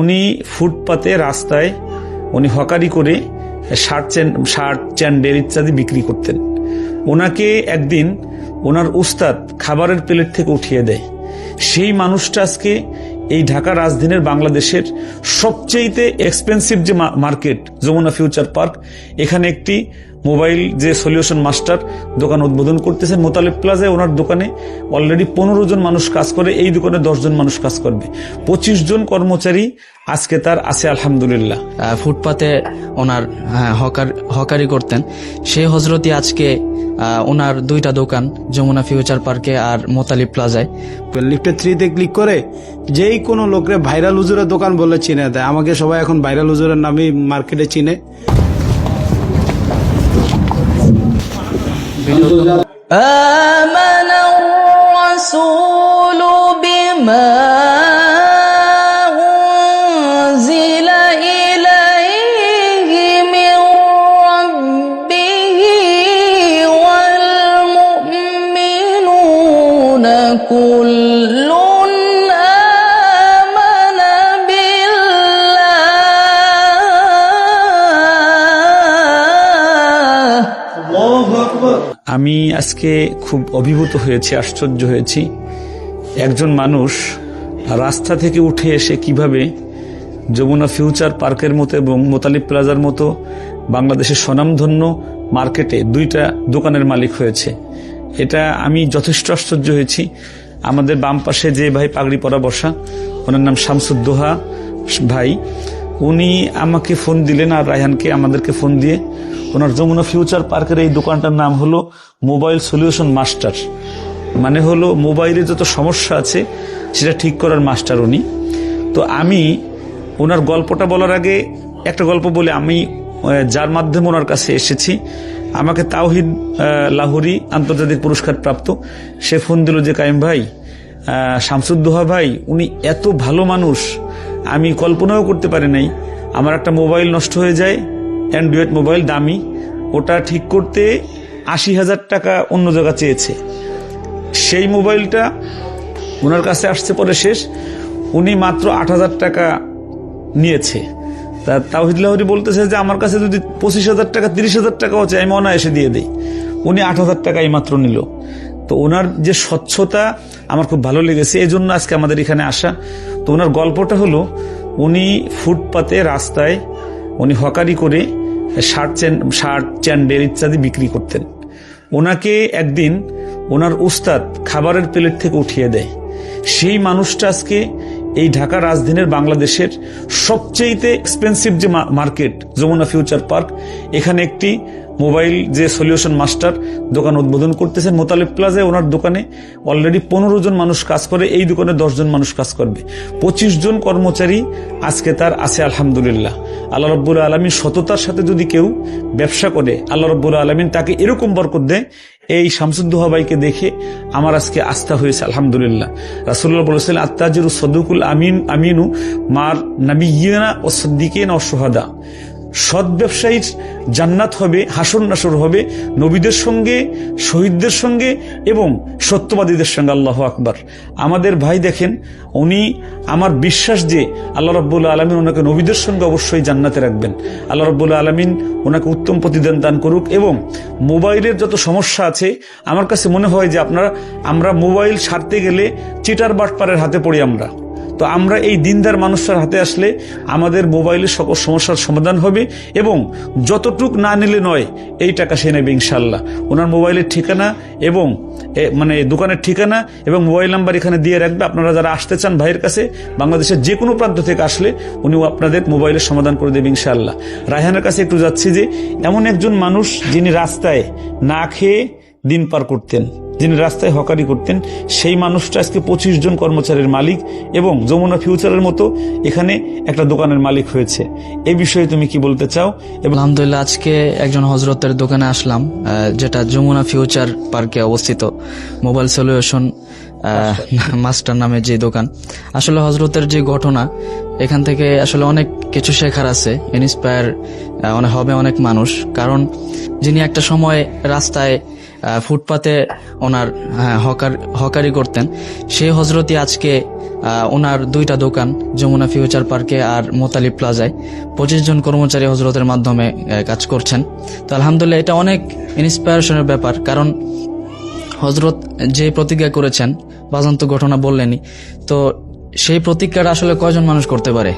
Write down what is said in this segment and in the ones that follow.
উনি ফুটপাতে রাস্তায় উনি হকারি করে শার্ট শার্ট চ্যান্ডেল ইত্যাদি বিক্রি করতেন। ওনাকে একদিন ওনার উস্তাদ খাবারের প্লেট থেকে উঠিয়ে দেয়। সেই মানুষটা আজকে এই ঢাকা রাজধানীর বাংলাদেশের সবচেয়েতে এক্সপেন্সিভ যে মার্কেট, যমুনা ফিউচার পার্ক, এখানে একটি মোবাইল যে সলিউশন মাস্টার দোকান উদ্বোধন করতেছে মোতালেব প্লাজায় ওনার দোকানে অলরেডি পনেরো জন মানুষ কাজ করে এই দোকানে দশ জন মানুষ কাজ করবে। পঁচিশ জন কর্মচারী আজকে তার আছে আলহামদুলিল্লাহ। ফুটপাতে ওনার হ্যাঁ, হকার হকারি করতেন। সেই হজরতি আজকে ওনার দুইটা দোকান যমুনা ফিউচার পার্কে আর মোতালিব প্লাজায়। লিফটে থ্রিতে ক্লিক করে যেই কোনো লোকরে ভাইরাল হুজুরের দোকান বলে চিনে দেয়। আমাকে সবাই এখন ভাইরাল হুজুরের নামে মার্কেটে চিনে। آمن الرسول بما আমি আজকে খুব অভিভূত হয়েছি, আশ্চর্য হয়েছি। একজন মানুষ রাস্তা থেকে উঠে এসে কীভাবে যমুনা ফিউচার পার্কের মতো এবং মোতালিব প্লাজার মতো বাংলাদেশের স্বনামধন্য মার্কেটে দুইটা দোকানের মালিক হয়েছে। এটা আমি যথেষ্ট আশ্চর্য হয়েছি। আমাদের বাম পাশে যে ভাই পাগড়ি পরা বসা, ওনার নাম শামসুদ্দোহা ভাই। উনি আমাকে ফোন দিলেন আর রায়হানকে আমাদেরকে ফোন দিয়ে, ওনার যমুনা ফিউচার পার্কের এই দোকানটার নাম হলো মোবাইল সলিউশন মাস্টার মানে হলো মোবাইলে যত সমস্যা আছে, সেটা ঠিক করার মাস্টার উনি। তো আমি ওনার গল্পটা বলার আগে একটা গল্প বলে আমি যার মাধ্যমে ওনার কাছে এসেছি। আমাকে তাওহিদ লাহোরি আন্তর্জাতিক পুরস্কার প্রাপ্ত। সে ফোন দিল যে কাইম ভাই শামসুদ্দোহা ভাই, উনি এত ভালো মানুষ আমি কল্পনাও করতে পারি নাই। আমার একটা মোবাইল নষ্ট হয়ে যায় অ্যান্ড্রয়েড মোবাইল দামি। ওটা ঠিক করতে আশি হাজার টাকা অন্য জায়গা চেয়েছে। সেই মোবাইলটা ওনার কাছে আসছে পরে শেষ। উনি মাত্র আট হাজার টাকা নিয়েছে। তা তাওহিদ লাহরি বলতেছে যে, আমার কাছে যদি পঁচিশ হাজার টাকা, তিরিশ হাজার টাকাও চাই আমি অনায়াসে দিয়ে দিই। উনি আট হাজার টাকাই মাত্র নিল। তো ওনার যে স্বচ্ছতা আমার খুব ভালো লেগেছে এই জন্য আজকে আমাদের এখানে আসা। তো ওনার গল্পটা হলো, উনি ফুটপাতে রাস্তায় উনি হকারি করে শার্ট শার্ট, চ্যান্ডেল ইত্যাদি বিক্রি করতেন। ওনাকে একদিন ওনার উস্তাদ খাবারের প্লেট থেকে উঠিয়ে দেয়। সেই মানুষটা আজকে এই ঢাকা রাজধানীর বাংলাদেশের সবচেয়েতে এক্সপেন্সিভ যে মার্কেট যমুনা ফিউচার পার্ক এখানে একটি মোবাইল যে সলিউশন মাস্টার দোকান উদ্বোধন করতেছেন, মোতালেব প্লাজায় ওনার দোকানে অলরেডি পনেরো জন মানুষ কাজ করে, এই দোকানে জন মানুষ কাজ করবে। পঁচিশ জন কর্মচারী আজকে তার আছে, আলহামদুলিল্লাহ। আল্লাহ রব্বুল আলমীর সততার সাথে যদি কেউ ব্যবসা করে, আল্লাহ রব্বুল আলমিন তাকে এরকম বরকত দেয় এই শামসুদ্দোহা ভাইকে দেখে আমার আজকে আস্থা হয়েছে, আলহামদুলিল্লাহ। রাসুল্লাহ বলেছিলেন আত্মাজির সদুকুল আমিন, আমিনু মার নাবিয়িনা ও সদ্দিকেন ও সোহাদা সৎ ব্যবসায়ীর জান্নাত হবে হাসর নাসর হবে, নবীদের সঙ্গে, শহীদদের সঙ্গে এবং সত্যবাদীদের সঙ্গে, আল্লাহ আকবার। আমাদের ভাই দেখেন, উনি আমার বিশ্বাস যে আল্লাহ রব্বুল আলমিন ওনাকে নবীদের সঙ্গে অবশ্যই জান্নাতে রাখবেন। আল্লাহ রব্বুল আলমিন ওনাকে উত্তম প্রতিদান দান করুক এবং মোবাইলের যত সমস্যা আছে, আমার কাছে মনে হয় যে আপনারা, আমরা মোবাইল সারতে গেলে চিটার বাটপারের হাতে পড়ি আমরা। তো আমরা এই দিনদার মানুষের হাতে আসলে আমাদের মোবাইলের সকল সমস্যার সমাধান হবে এবং যতটুক না নিলে নয়, এই টাকা সে নেবে ইনশাল্লাহ ওনার মোবাইলের ঠিকানা এবং মানে দোকানের ঠিকানা এবং মোবাইল নাম্বার এখানে দিয়ে রাখবে। আপনারা যারা আসতে চান ভাইয়ের কাছে, বাংলাদেশের যে কোনো প্রান্ত থেকে আসলে উনিও আপনাদের মোবাইলের সমাধান করে দেবে ইনশাল্লাহ রায়হানের কাছে একটু যাচ্ছি যে, এমন একজন মানুষ যিনি রাস্তায় না খেয়ে দিন পার করতেন, যিনি রাস্তায় হকারি করতেন, সেই মানুষটা আজকে পঁচিশ জন কর্মচারীর মালিক এবং যমুনা ফিউচারের মতো এখানে একটা দোকানের মালিক হয়েছে। এই বিষয়ে তুমি কি বলতে চাও? এবং আলহামদুলিল্লাহ, আজকে একজন হজরতের দোকানে আসলাম যেটা যমুনা ফিউচার পার্কে অবস্থিত, মোবাইল সলিউশন মাস্টার নামে যে দোকান। আসলে হজরতের যে ঘটনা এখান থেকে আসলে অনেক কিছু শেখার আছে ইন্সপায়ার অনেক হবে অনেক মানুষ। কারণ যিনি একটা সময় রাস্তায় ফুটপাতে ওনার হ্যাঁ, হকার হকারি করতেন সেই হজরতি আজকে ওনার দুইটা দোকান যমুনা ফিউচার পার্কে আর মোতালি প্লাজায়। পঁচিশ জন কর্মচারী হজরতের মাধ্যমে কাজ করছেন। তো আলহামদুলিল্লাহ এটা অনেক ইন্সপায়ারেশনের ব্যাপার। কারণ হজরত যে প্রতিজ্ঞা করেছেন বাজান্ত ঘটনা বললেনই তো সেই প্রতিজ্ঞাটা আসলে কয়জন মানুষ করতে পারে?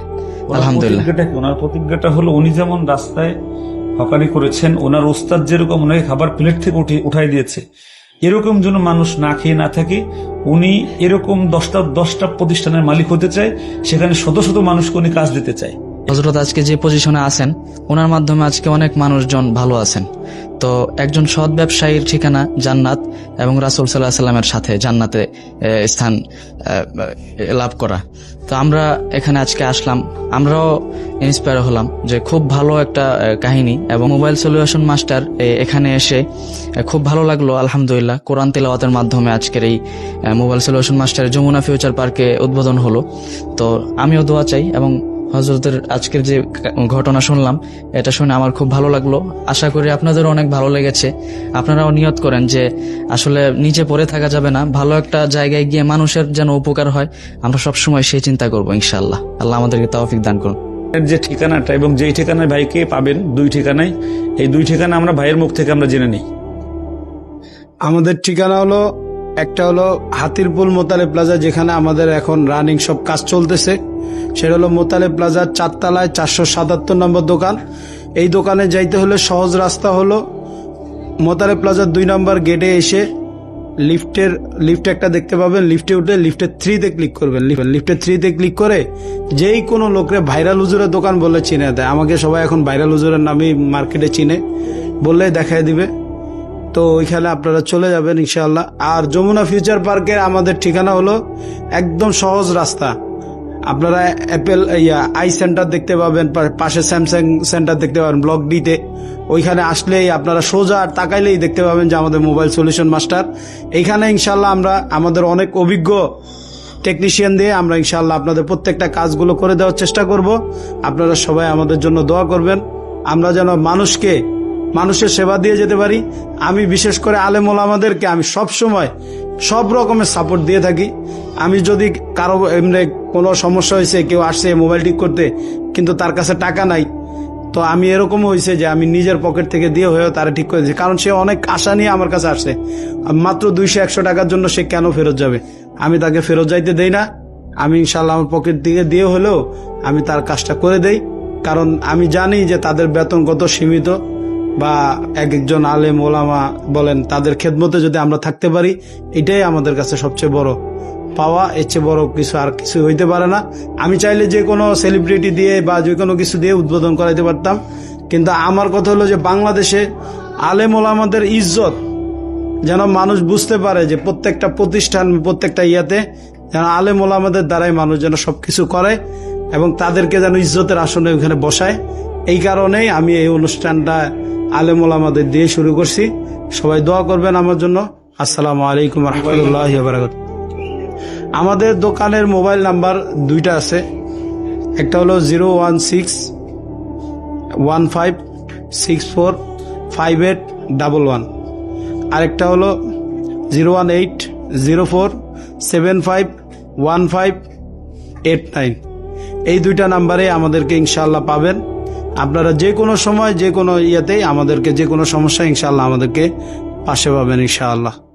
আলহামদুলিল্লাহ? ওনার প্রতিজ্ঞাটা হলো উনি যেমন রাস্তায় হকারি করেছেন ওনার ওস্তাদ যেরকম ওনাকে খাবার প্লেট থেকে উঠে উঠাই দিয়েছে এরকম যেন মানুষ না খেয়ে না থাকে উনি এরকম দশটা দশটা প্রতিষ্ঠানের মালিক হতে চায় সেখানে শত শত মানুষকে উনি কাজ দিতে চায়। হজরত আজকে যে পজিশনে আছেন, ওনার মাধ্যমে আজকে অনেক মানুষজন ভালো আছেন। তো একজন সৎ ব্যবসায়ীর ঠিকানা জান্নাত এবং রাসুল সাল্লাহ সাল্লামের সাথে জান্নাতে স্থান লাভ করা। তো আমরা এখানে আজকে আসলাম। আমরাও ইন্সপায়ার হলাম যে খুব ভালো একটা কাহিনী এবং মোবাইল সলিউশন মাস্টার এখানে এসে খুব ভালো লাগল, আলহামদুলিল্লাহ। কোরআন তেলাওয়াতের মাধ্যমে আজকের এই মোবাইল সলিউশন মাস্টারের যমুনা ফিউচার পার্কে উদ্বোধন হলো। তো আমিও দোয়া চাই এবং হজরতের আজকের যে ঘটনা শুনলাম এটা শুনে আমার খুব ভালো লাগল। আশা করি আপনাদেরও অনেক ভালো লেগেছে। আপনারাও নিয়ত করেন যে আসলে নিচে পড়ে থাকা যাবে না। ভালো একটা জায়গায় গিয়ে মানুষের যেন উপকার হয় আমরা সবসময় সেই চিন্তা করব ইনশাআল্লাহ। আল্লাহ আমাদেরকে তৌফিক দান করুন। এর যে ঠিকানাটা এবং যেই ঠিকানায় ভাইকে পাবেন দুই ঠিকানায় এই দুই ঠিকানা আমরা ভাইয়ের মুখ থেকে আমরা জেনে নিই। আমাদের ঠিকানা হলো একটা হলো হাতিরপুল মোতালে প্লাজা, যেখানে আমাদের এখন রানিং সব কাজ চলতেছে। সেটা হলো মোতালে প্লাজার চারতলায় চারশো সাতাত্তর নম্বর দোকান। এই দোকানে যাইতে হলে সহজ রাস্তা হলো মোতালে প্লাজার দুই নম্বর গেটে এসে লিফটের, লিফট একটা দেখতে পাবেন। লিফটে উঠে লিফটের থ্রিতে ক্লিক করবেন। লিফটের থ্রিতে ক্লিক করে যেই কোনো লোকরে ভাইরাল হুজুরের দোকান বলে চিনে দেয়। আমাকে সবাই এখন ভাইরাল হুজুরের নামেই মার্কেটে চিনে। বললেই দেখায় দিবে। তো ওইখানে আপনারা চলে যাবেন ইনশাআল্লাহ। আর যমুনা ফিউচার পার্কের আমাদের ঠিকানা হলো একদম সহজ রাস্তা। আপনারা অ্যাপেল, ইয়া, আই সেন্টার দেখতে পাবেন পাশে স্যামসাং সেন্টার দেখতে পাবেন, ব্লক ডিতে। ওইখানে আসলেই আপনারা সোজা আর তাকাইলেই দেখতে পাবেন যে আমাদের মোবাইল সলিউশন মাস্টার। এইখানে ইনশাল্লাহ আমরা আমাদের অনেক অভিজ্ঞ টেকনিশিয়ান দিয়ে আমরা ইনশাল্লাহ আপনাদের প্রত্যেকটা কাজগুলো করে দেওয়ার চেষ্টা করব। আপনারা সবাই আমাদের জন্য দোয়া করবেন। আমরা যেন মানুষকে মানুষের সেবা দিয়ে যেতে পারি। আমি বিশেষ করে আলেমুল আমাদেরকে আমি সব সময় সব রকমের সাপোর্ট দিয়ে থাকি। আমি যদি কারও এমনি কোনো সমস্যা হয়েছে, কেউ আসছে মোবাইল ঠিক করতে, কিন্তু তার কাছে টাকা নাই, তো আমি এরকম হয়েছে যে আমি নিজের পকেট থেকে দিয়ে হয়েও তারা ঠিক করে দিয়েছি। কারণ সে অনেক আশা নিয়ে আমার কাছে আসছে। মাত্র দুইশো একশো টাকার জন্য সে কেন ফেরত যাবে? আমি তাকে ফেরত যাইতে দেই না। আমি ইনশাল্লাহ আমার পকেট থেকে দিয়ে হলেও আমি তার কাজটা করে দেই। কারণ আমি জানি যে তাদের বেতন কত সীমিত। বা এক একজন আলেম, ওলামা বলেন, তাদের খেদমতে যদি আমরা থাকতে পারি, এটাই আমাদের কাছে সবচেয়ে বড় পাওয়া। এর চেয়ে বড় কিছু আর কিছু হইতে পারে না। আমি চাইলে যে কোনো সেলিব্রিটি দিয়ে বা যে কোনো কিছু দিয়ে উদ্বোধন করাইতে পারতাম। কিন্তু আমার কথা হলো যে বাংলাদেশে আলেম, ওলামাদের ইজ্জত যেন মানুষ বুঝতে পারে যে প্রত্যেকটা প্রতিষ্ঠান, প্রত্যেকটা ইয়াতে যেন আলেম, ওলামাদের দ্বারাই মানুষ যেন সব কিছু করে এবং তাদেরকে যেন ইজ্জতের আসনে ওখানে বসায়। এই কারণেই আমি এই অনুষ্ঠানটা আলেম ওলামাদের দিয়ে শুরু করছি। সবাই দোয়া করবেন আমার জন্য। আসসালামু আলাইকুম রহমতুল্লাহ আমাদের দোকানের মোবাইল নাম্বার দুইটা আছে। একটা হলো zero one six one five six four five eight double one. আরেকটা হলো zero one eight zero four seven five one five eight nine. এই দুইটা নাম্বারে আমাদেরকে ইনশাল্লাহ পাবেন। আপনারা যে কোনো সময়, যে কোনো ইয়েতেই আমাদেরকে, যে কোনো সমস্যা ইনশাল্লাহ আমাদেরকে পাশে পাবেন ইনশাআল্লাহ।